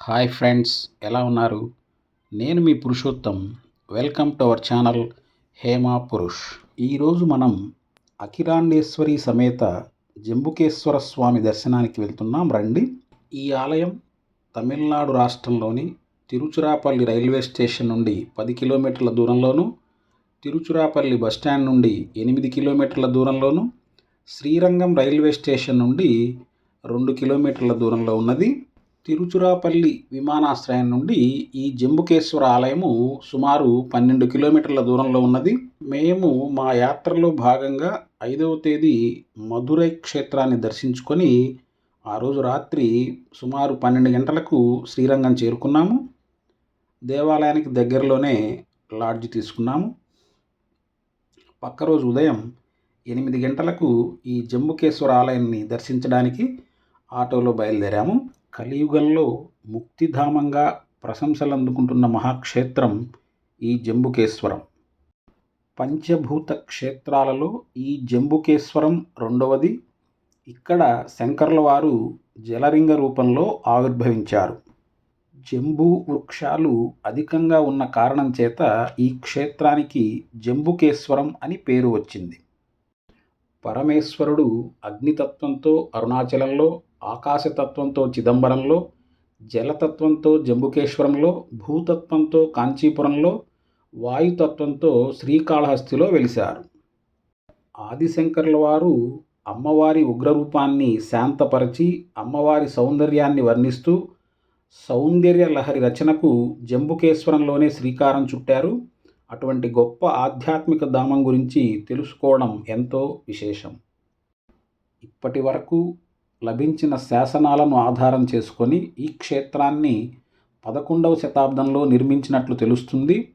Hi friends ఎలా ఉన్నారు? నేను మీ Purushottam. Welcome to our channel Hema Purush. ఈరోజు మనం అఖిలాండేశ్వరి సమేత జంబుకేశ్వర స్వామి దర్శనానికి వెళ్తున్నాం. రండి. ఈ ఆలయం తమిళనాడు రాష్ట్రంలోని తిరుచురాపల్లి రైల్వే స్టేషన్ నుండి పది కిలోమీటర్ల దూరంలోను తిరుచురాపల్లి బస్టాండ్ నుండి ఎనిమిది కిలోమీటర్ల దూరంలోను శ్రీరంగం రైల్వే స్టేషన్ నుండి రెండు కిలోమీటర్ల దూరంలో ఉన్నది. తిరుచురాపల్లి విమానాశ్రయం నుండి ఈ జంబుకేశ్వర ఆలయము సుమారు పన్నెండు కిలోమీటర్ల దూరంలో ఉన్నది. మేము మా యాత్రలో భాగంగా ఐదవ తేదీ మధురై క్షేత్రాన్ని దర్శించుకొని ఆ రోజు రాత్రి సుమారు పన్నెండు గంటలకు శ్రీరంగం చేరుకున్నాము. దేవాలయానికి దగ్గరలోనే లాడ్జ్ తీసుకున్నాము. పక్క రోజు ఉదయం ఎనిమిది గంటలకు ఈ జంబుకేశ్వర ఆలయాన్ని దర్శించడానికి ఆటోలో బయలుదేరాము. కలియుగంలో ముక్తిధామంగా ప్రశంసలు అందుకుంటున్న మహాక్షేత్రం ఈ జంబుకేశ్వరం. పంచభూత క్షేత్రాలలో ఈ జంబుకేశ్వరం రెండవది. ఇక్కడ శంకర్ల వారు జలరింగ రూపంలో ఆవిర్భవించారు. జంబు వృక్షాలు అధికంగా ఉన్న కారణం చేత ఈ క్షేత్రానికి జంబుకేశ్వరం అని పేరు వచ్చింది. పరమేశ్వరుడు అగ్నితత్వంతో అరుణాచలంలో ఆకాశతత్వంతో చిదంబరంలో జలతత్వంతో జంబుకేశ్వరంలో భూతత్వంతో కాంచీపురంలో వాయుతత్వంతో శ్రీకాళహస్తిలో వెలిశారు. ఆదిశంకర్ల వారు అమ్మవారి ఉగ్రరూపాన్ని శాంతపరచి అమ్మవారి సౌందర్యాన్ని వర్ణిస్తూ సౌందర్య లహరి రచనకు జంబుకేశ్వరంలోనే శ్రీకారం చుట్టారు. అటువంటి గొప్ప ఆధ్యాత్మిక ధామం గురించి తెలుసుకోవడం ఎంతో విశేషం. ఇప్పటి వరకు లభించిన శాసనాలను ఆధారం చేసుకొని ఈ క్షేత్రాన్ని పదకొండవ శతాబ్దంలో నిర్మించినట్లు తెలుస్తుంది.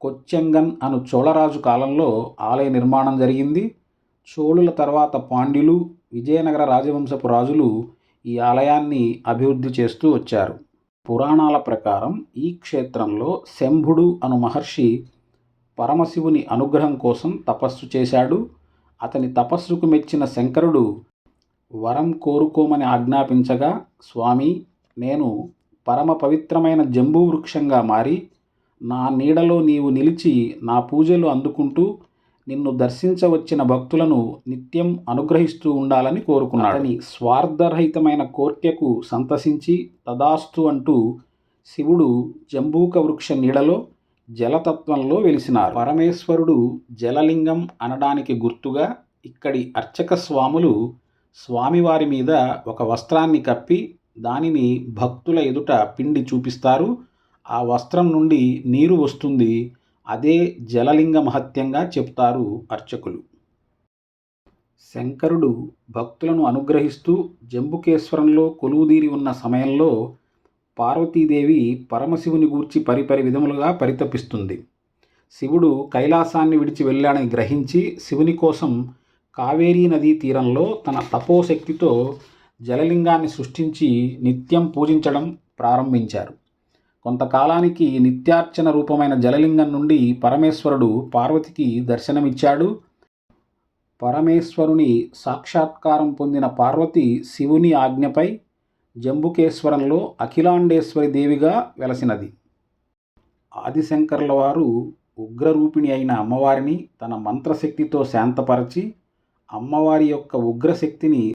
కొచ్చెంగన్ అను చోళరాజు కాలంలో ఆలయ నిర్మాణం జరిగింది. చోళుల తర్వాత పాండ్యులు విజయనగర రాజవంశపు రాజులు ఈ ఆలయాన్ని అభివృద్ధి చేస్తూ వచ్చారు. పురాణాల ప్రకారం ఈ క్షేత్రంలో శంభుడు అను మహర్షి పరమశివుని అనుగ్రహం కోసం తపస్సు చేశాడు. అతని తపస్సుకు మెచ్చిన శంకరుడు వరం కోరుకోమని ఆజ్ఞాపించగా స్వామి నేను పరమ పవిత్రమైన జంబూ వృక్షంగా మారి నా నీడలో నీవు నిలిచి నా పూజలు అందుకుంటూ నిన్ను దర్శించవచ్చిన భక్తులను నిత్యం అనుగ్రహిస్తూ ఉండాలని కోరుకున్నాడు. స్వార్థరహితమైన కోర్కెకు సంతసించి తదాస్తు అంటూ శివుడు జంబూక వృక్ష నీడలో జలతత్వంలో వెలిసినారు. పరమేశ్వరుడు జలలింగం అనడానికి గుర్తుగా ఇక్కడి అర్చక స్వాములు స్వామివారి మీద ఒక వస్త్రాన్ని కప్పి దానిని భక్తుల ఎదుట పిండి చూపిస్తారు. ఆ వస్త్రం నుండి నీరు వస్తుంది. అదే జలలింగ మహత్యంగా చెప్తారు అర్చకులు. శంకరుడు భక్తులను అనుగ్రహిస్తూ జంబుకేశ్వరంలో కొలువుదీరి ఉన్న సమయంలో పార్వతీదేవి పరమశివుని గూర్చి పరిపరి విధములుగా పరితపిస్తుంది. శివుడు కైలాసాన్ని విడిచి వెళ్ళాడని గ్రహించి శివుని కోసం కావేరీ నదీ తీరంలో తన తపోశక్తితో జలలింగాన్ని సృష్టించి నిత్యం పూజించడం ప్రారంభించారు. కొంతకాలానికి నిత్యార్చన రూపమైన జలలింగం నుండి పరమేశ్వరుడు పార్వతికి దర్శనమిచ్చాడు. పరమేశ్వరుని సాక్షాత్కారం పొందిన పార్వతి శివుని ఆజ్ఞపై జంబుకేశ్వరంలో అఖిలాండేశ్వరి దేవిగా వెలసినది. ఆదిశంకర్ల వారు ఉగ్రరూపిణి అయిన అమ్మవారిని తన మంత్రశక్తితో శాంతపరచి అమ్మవారి యొక్క ఉగ్రశక్తిని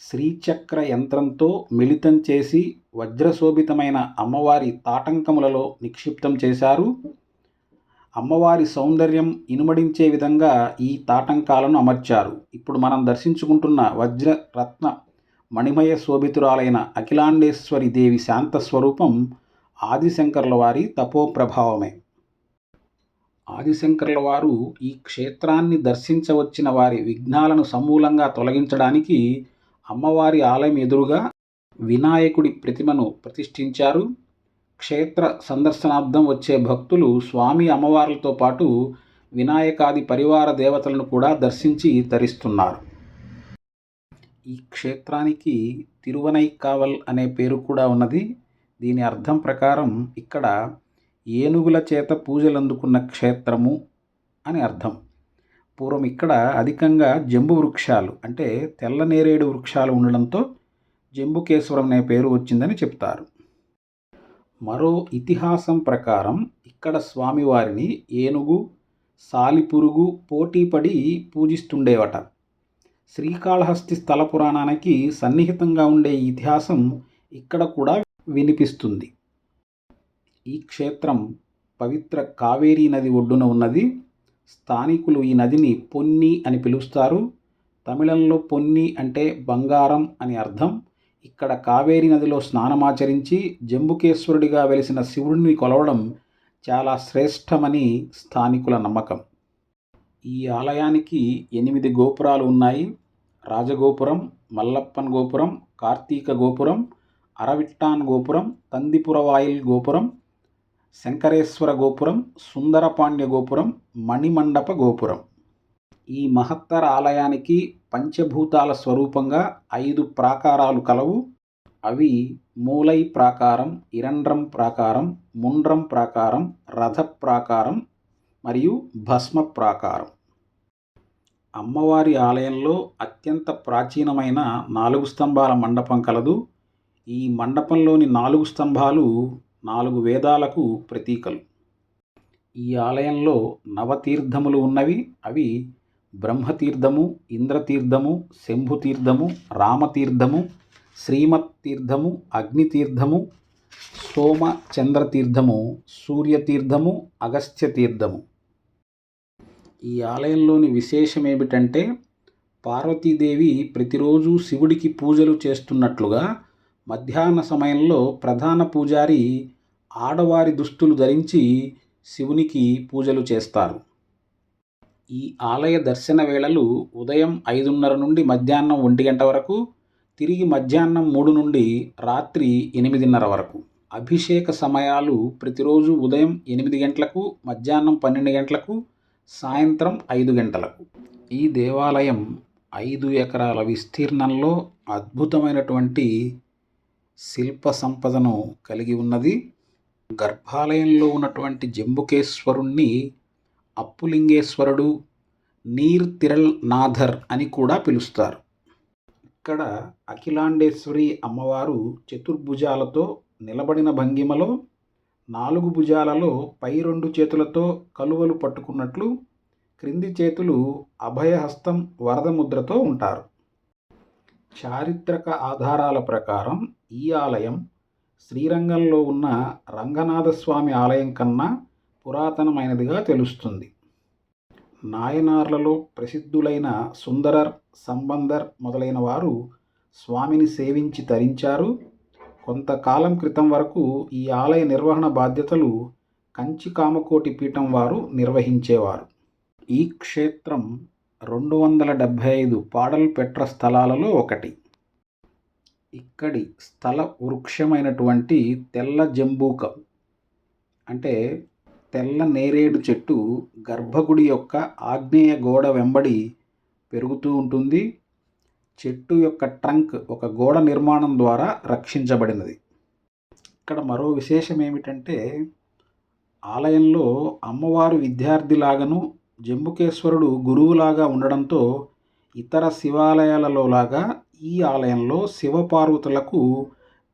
శ్రీచక్ర యంత్రంతో మిళితం చేసి వజ్రశోభితమైన అమ్మవారి తాటంకములలో నిక్షిప్తం చేశారు. అమ్మవారి సౌందర్యం ఇనుమడించే విధంగా ఈ తాటంకాలను అమర్చారు. ఇప్పుడు మనం దర్శించుకుంటున్న వజ్ర రత్న మణిమయ శోభితురాలైన అఖిలాండేశ్వరి దేవి శాంత స్వరూపం ఆదిశంకర్ల వారి తపోప్రభావమే. ఆదిశంకర్ల వారు ఈ క్షేత్రాన్ని దర్శించవచ్చిన వారి విఘ్నాలను సమూలంగా తొలగించడానికి అమ్మవారి ఆలయం ఎదురుగా వినాయకుడి ప్రతిమను ప్రతిష్ఠించారు. క్షేత్ర సందర్శనార్థం వచ్చే భక్తులు స్వామి అమ్మవార్లతో పాటు వినాయకాది పరివార దేవతలను కూడా దర్శించి తరిస్తున్నారు. ఈ క్షేత్రానికి తిరువనైకావల్ అనే పేరు కూడా ఉన్నది. దీని అర్థం ప్రకారం ఇక్కడ ఏనుగుల చేత పూజలు అందుకున్న క్షేత్రము అని అర్థం. పూర్వం ఇక్కడ అధికంగా జంబు వృక్షాలు అంటే తెల్ల నేరేడు వృక్షాలు ఉండడంతో జంబుకేశ్వరం అనే పేరు వచ్చిందని చెప్తారు. మరో ఇతిహాసం ప్రకారం ఇక్కడ స్వామివారిని ఏనుగు సాలిపురుగు పోటీపడి పూజిస్తుండేవట. శ్రీకాళహస్తి స్థల పురాణానికి సన్నిహితంగా ఉండే ఇతిహాసం ఇక్కడ కూడా వినిపిస్తుంది. ఈ క్షేత్రం పవిత్ర కావేరీ నది ఒడ్డున ఉన్నది. స్థానికులు ఈ నదిని పొన్ని అని పిలుస్తారు. తమిళంలో పొన్ని అంటే బంగారం అని అర్థం. ఇక్కడ కావేరీ నదిలో స్నానమాచరించి జంబుకేశ్వరుడిగా వెలిసిన శివుడిని కొలవడం చాలా శ్రేష్టమని స్థానికుల నమ్మకం. ఈ ఆలయానికి ఎనిమిది గోపురాలు ఉన్నాయి. రాజగోపురం మల్లప్పన్ గోపురం కార్తీక గోపురం అరవిట్టాన్ గోపురం తందిపురవాయిల్ గోపురం శంకరేశ్వర గోపురం సుందరపాండ్య గోపురం మణిమండప గోపురం. ఈ మహత్తర ఆలయానికి పంచభూతాల స్వరూపంగా ఐదు ప్రాకారాలు కలవు. అవి మూలై ప్రాకారం ఇరండ్రం ప్రాకారం ముండ్రం ప్రాకారం రథ ప్రాకారం మరియు భస్మ ప్రాకారం. అమ్మవారి ఆలయంలో అత్యంత ప్రాచీనమైన నాలుగు స్తంభాల మండపం కలదు. ఈ మండపంలోని నాలుగు స్తంభాలు నాలుగు వేదాలకు ప్రతీకలు. ఈ ఆలయంలో నవతీర్థములు ఉన్నవి. అవి బ్రహ్మతీర్థము ఇంద్రతీర్థము శంభుతీర్థము రామతీర్థము శ్రీమత్ తీర్థము అగ్నితీర్థము సోమ చంద్రతీర్థము సూర్యతీర్థము అగస్త్య తీర్థము ఈ ఆలయంలోని విశేషం ఏమిటంటే పార్వతీదేవి ప్రతిరోజు శివుడికి పూజలు చేస్తున్నట్లుగా మధ్యాహ్న సమయంలో ప్రధాన పూజారి ఆడవారి దుస్తులు ధరించి శివునికి పూజలు చేస్తారు. ఈ ఆలయ దర్శన వేళలు ఉదయం ఐదున్నర నుండి మధ్యాహ్నం ఒంటి గంట వరకు తిరిగి మధ్యాహ్నం మూడు నుండి రాత్రి ఎనిమిదిన్నర వరకు. అభిషేక సమయాలు ప్రతిరోజు ఉదయం ఎనిమిది గంటలకు మధ్యాహ్నం పన్నెండు గంటలకు సాయంత్రం ఐదు గంటలకు. ఈ దేవాలయం ఐదు ఎకరాల విస్తీర్ణంలో అద్భుతమైనటువంటి శిల్ప సంపదను కలిగి ఉన్నది. గర్భాలయంలో ఉన్నటువంటి జంబుకేశ్వరుణ్ణి అప్పులింగేశ్వరుడు నీర్ తిరల్ నాథర్ అని కూడా పిలుస్తారు. ఇక్కడ అఖిలాండేశ్వరి అమ్మవారు చతుర్భుజాలతో నిలబడిన భంగిమలో నాలుగు భుజాలలో పై రెండు చేతులతో కలువలు పట్టుకున్నట్లు క్రింది చేతులు అభయహస్తం వరదముద్రతో ఉంటారు. చారిత్రక ఆధారాల ప్రకారం ఈ ఆలయం శ్రీరంగంలో ఉన్న రంగనాథస్వామి ఆలయం కన్నా పురాతనమైనదిగా తెలుస్తుంది. నాయనార్లలో ప్రసిద్ధులైన సుందరర్ సంబందర్ మొదలైన వారు స్వామిని సేవించి తరించారు. కొంతకాలం క్రితం వరకు ఈ ఆలయ నిర్వహణ బాధ్యతలు కంచి కామకోటి పీఠం వారు నిర్వహించేవారు. ఈ క్షేత్రం రెండు వందల డెబ్భై ఐదు పాడల్పెట్ర స్థలాలలో ఒకటి. ఇక్కడి స్థల వృక్షమైనటువంటి తెల్ల జంబూకం అంటే తెల్ల నేరేడు చెట్టు గర్భగుడి యొక్క ఆగ్నేయ గోడ వెంబడి పెరుగుతూ ఉంటుంది. చెట్టు యొక్క ట్రంక్ ఒక గోడ నిర్మాణం ద్వారా రక్షించబడినది. ఇక్కడ మరో విశేషం ఏమిటంటే ఆలయంలో అమ్మవారు విద్యార్థిలాగను జంబుకేశ్వరుడు గురువులాగా ఉండడంతో ఇతర శివాలయాలలో లాగా ఈ ఆలయంలో శివపార్వతులకు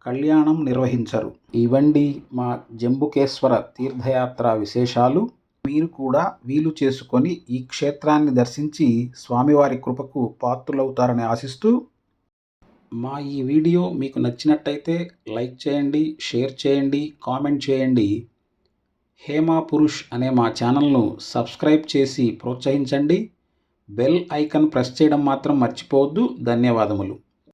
కళ్యాణం నిర్వహించరు. ఇవండి మా జంబుకేశ్వర తీర్థయాత్ర విశేషాలు. మీరు కూడా వీలు చేసుకొని ఈ క్షేత్రాన్ని దర్శించి స్వామివారి కృపకు పాత్రులవుతారని ఆశిస్తూ మా ఈ వీడియో మీకు నచ్చినట్టయితే లైక్ చేయండి షేర్ చేయండి కామెంట్ చేయండి. హేమా పురుష్ అనే మా ఛానల్ను సబ్స్క్రైబ్ చేసి ప్రోత్సహించండి. బెల్ ఐకన్ ప్రెస్ చేయడం మాత్రం మర్చిపోవద్దు. ధన్యవాదములు.